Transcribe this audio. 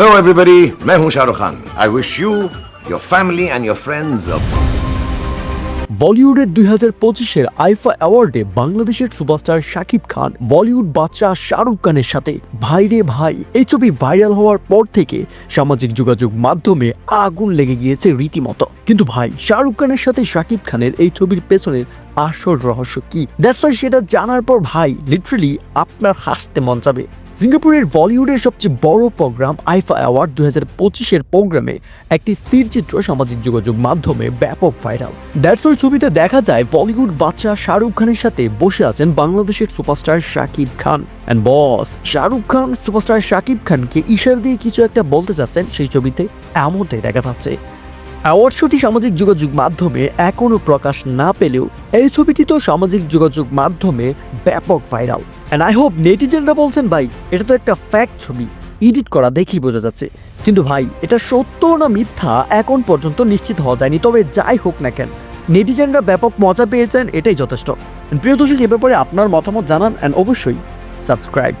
Hello everybody, मैं हूं Shahrukh Khan. I wish you, your family and your friends a বলিউডের দুই হাজার পঁচিশের আইফা অ্যাওয়ার্ডে বাংলাদেশের সুপারস্টার শাকিব খান বলিউড বাচ্চা শাহরুখ খানের সাথে ভাই রে ভাই এই ছবি ভাইরাল হওয়ার পর থেকে সামাজিক যোগাযোগ মাধ্যমে আগুন লেগে গিয়েছে রীতিমতো কিন্তু ভাই শাহরুখ খানের সাথে শাকিব খানের এই ছবির পেছনের আসল রহস্য কি? দ্যাটস সেটা জানার পর ভাই লিটারেলি আপনার হাসতে মন যাবে সিঙ্গাপুরের বলিউডের সবচেয়ে বড় প্রোগ্রাম আইফা অ্যাওয়ার্ড দুই হাজার পঁচিশের প্রোগ্রামে একটি স্থির চিত্র সামাজিক যোগাযোগ মাধ্যমে ব্যাপক ভাইরাল দ্যাটস ছবিতে দেখা যায় বলিউড বাচ্চা শাহরুখ খানের সাথে বসে আছেন বাংলাদেশের superstar Shakib Khan. And boss Shahrukh Khan superstar Shakib খানকে ইশার দিয়ে কিছু একটা বলতে চাচ্ছেন সেই ছবিতে। এমনটাই দেখা যাচ্ছে। অ্যাওয়ার্ড শোটি সামাজিক যোগাযোগ মাধ্যমে এখনও প্রকাশ না পেলেও এই ছবিটি তো সামাজিক যোগাযোগ মাধ্যমে ব্যাপক ভাইরাল। অ্যান্ড আই হোপ নেটিজেনরা বলছেন, ভাই, এটা তো একটা ফ্যাক্ট ছবি। এডিট করা দেখেই বোঝা যাচ্ছে। কিন্তু ভাই, এটা সত্য না মিথ্যা এখন পর্যন্ত নিশ্চিত হওয়া যায়নি। তবে যাই হোক না কেন, নেটিজেনরা ব্যাপক মজা পেয়েছেন, এটাই যথেষ্ট। প্রিয় দর্শক, এ ব্যাপারে আপনার মতামত জানান অ্যান্ড অবশ্যই সাবস্ক্রাইব